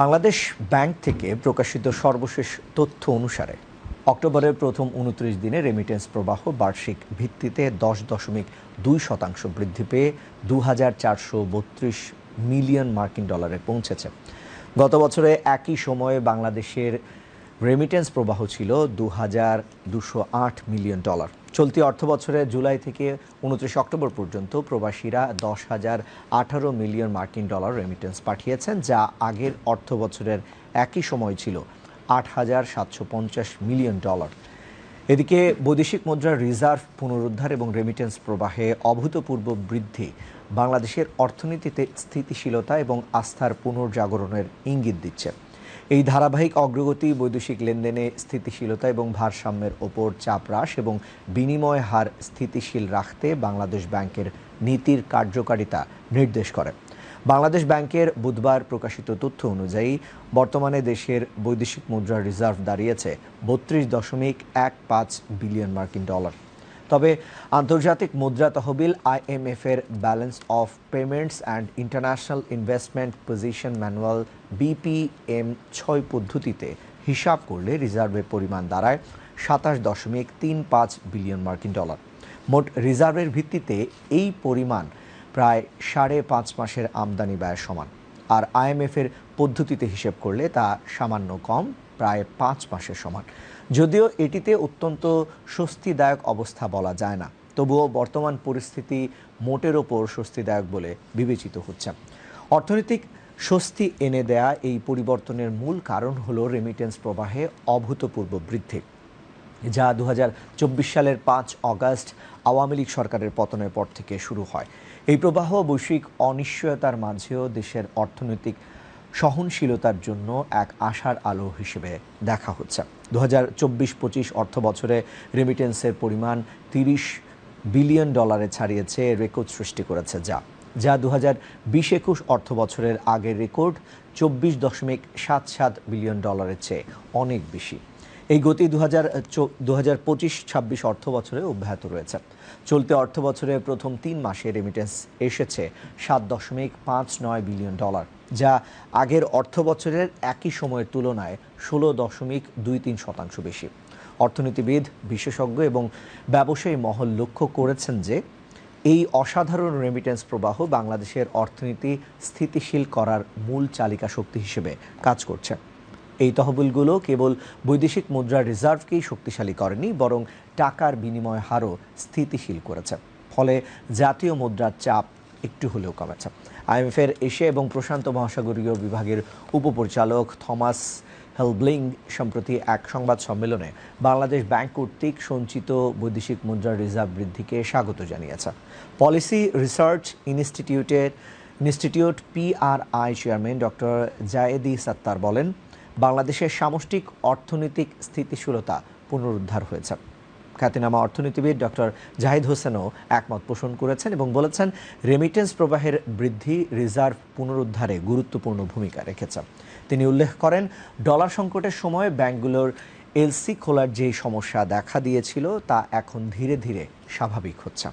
Bangladesh bank থেকে প্রকাশিত সর্বশেষ তথ্য অনুসারে, অক্টোবরের প্রথম উনত্রিশ দিনে রেমিটেন্স প্রবাহ বার্ষিক ভিত্তিতে দশ দশমিক দুই শতাংশ বৃদ্ধি পেয়ে দু হাজার চারশো বত্রিশ মিলিয়ন মার্কিন ডলারে পৌঁছেছে। গত বছরে একই সময়ে বাংলাদেশের রেমিটেন্স প্রবাহ ছিল দু হাজার দুশো আট মিলিয়ন ডলার। চলতি অর্থ বছরে জুলাই থেকে উনত্রিশ অক্টোবর পর্যন্ত প্রবাসীরা দশ হাজার আঠারো মিলিয়ন মার্কিন ডলার রেমিটেন্স পাঠিয়েছেন, যা আগের অর্থ বছরের একই সময় ছিল আট হাজার সাতশো পঞ্চাশ মিলিয়ন ডলার। এদিকে বৈদেশিক মুদ্রার রিজার্ভ পুনরুদ্ধার এবং রেমিটেন্স প্রবাহে অভূতপূর্ব বৃদ্ধি, বাংলাদেশের অর্থনীতিতে স্থিতিশীলতা এবং আস্থার পুনর্জাগরণের ইঙ্গিত দিচ্ছে। এই ধারাবাহিক অগ্রগতি, বৈদেশিক লেনদেনে স্থিতিশীলতা এবং ভারসাম্যের ওপর চাপ হ্রাস এবং বিনিময় হার স্থিতিশীল রাখতে বাংলাদেশ ব্যাংকের নীতির কার্যকারিতা নির্দেশ করে। বাংলাদেশ ব্যাংকের বুধবার প্রকাশিত তথ্য অনুযায়ী, বর্তমানে দেশের বৈদেশিক মুদ্রার রিজার্ভ দাঁড়িয়েছে বত্রিশ দশমিক এক পাঁচ বিলিয়ন মার্কিন ডলার। তবে আন্তর্জাতিক মুদ্রা তহবিল আইএমএফ এর balance of payments and international investment position manual BPM ছয় পদ্ধতিতে হিসাব করলে রিজার্ভের পরিমাণ দাঁড়ায় সাতাশ দশমিক তিন পাঁচ বিলিয়ন মার্কিন ডলার। মোট রিজার্ভের ভিত্তিতে এই পরিমাণ প্রায় সাড়ে পাঁচ মাসের আমদানি ব্যয়ের সমান। আর আইএমএফের পদ্ধতিতে হিসেব করলে তা সামান্য কম, প্রায় পাঁচ মাসের সমান। যদিও এটিতে অত্যন্ত স্বস্তিদায়ক অবস্থা বলা যায় না, তবুও বর্তমান পরিস্থিতি মোটের ওপর স্বস্তিদায়ক বলে বিবেচিত হচ্ছে। অর্থনৈতিক স্বস্তি এনে দেয়া এই পরিবর্তনের মূল কারণ হল রেমিটেন্স প্রবাহে অভূতপূর্ব বৃদ্ধি, যা দু হাজার চব্বিশ সালের পাঁচ অগাস্ট আওয়ামী লীগ সরকারের পতনের পর থেকে শুরু হয়। এই প্রবাহ বৈশ্বিক অনিশ্চয়তার মাঝেও দেশের অর্থনৈতিক সহনশীলতার জন্য এক আশার আলো হিসেবে দেখা হচ্ছে। দু হাজার চব্বিশ পঁচিশ অর্থ বছরে রেমিটেন্সের পরিমাণ তিরিশ বিলিয়ন ডলারে ছাড়িয়েছে রেকর্ড সৃষ্টি করেছে যা। যা দু হাজার বিশ একুশ অর্থ বছরের আগের রেকর্ড চব্বিশ দশমিক সাত সাত বিলিয়ন ডলারের চেয়ে অনেক বেশি। এই গতি দু হাজার দু হাজার পঁচিশ ছাব্বিশ অর্থ বছরে অব্যাহত রয়েছে। চলতি অর্থ বছরের প্রথম তিন মাসে রেমিটেন্স এসেছে সাত দশমিক পাঁচ নয় বিলিয়ন ডলার, যা আগের অর্থ বছরের একই সময়ের তুলনায় ষোলো দশমিক দুই তিন শতাংশ বেশি। অর্থনীতিবিদ, বিশেষজ্ঞ এবং ব্যবসায়ী মহল লক্ষ্য করেছেন যে এই অসাধারণ রেমিটেন্স প্রবাহ বাংলাদেশের অর্থনীতি স্থিতিশীল করার মূল চালিকা শক্তি হিসেবে কাজ করছে। এই তহবিলগুলো কেবল বৈদেশিক মুদ্রার রিজার্ভকেই শক্তিশালী করেনি, বরং টাকার বিনিময় হারও স্থিতিশীল করেছে। ফলে জাতীয় মুদ্রার চাপ একটু হলেও কমেছে। আইএমএফের এশিয়া এবং প্রশান্ত মহাসাগরীয় বিভাগের উপপরিচালক থমাস হেলব্লিং সম্প্রতি এক সংবাদ সম্মেলনে বাংলাদেশ ব্যাংক কর্তৃক সঞ্চিত বৈদেশিক মুদ্রার রিজার্ভ বৃদ্ধিকে স্বাগত জানিয়েছে। পলিসি রিসার্চ ইনস্টিটিউটের, institute PRI chairman doctor Zaidi Sattar বলেন বাংলাদেশের সামষ্টিক অর্থনৈতিক স্থিতিশীলতা পুনরুদ্ধার হয়েছে। খ্যাতিনামা অর্থনীতিবিদ ডক্টর জাহিদ হোসেনও একমত পোষণ করেছেন এবং বলেছেন রেমিটেন্স প্রবাহের বৃদ্ধি রিজার্ভ পুনরুদ্ধারে গুরুত্বপূর্ণ ভূমিকা রেখেছে। তিনি উল্লেখ করেন ডলার সংকটের সময় ব্যাংকগুলোর এলসি খোলার যে সমস্যা দেখা দিয়েছিল তা এখন ধীরে ধীরে স্বাভাবিক হচ্ছে।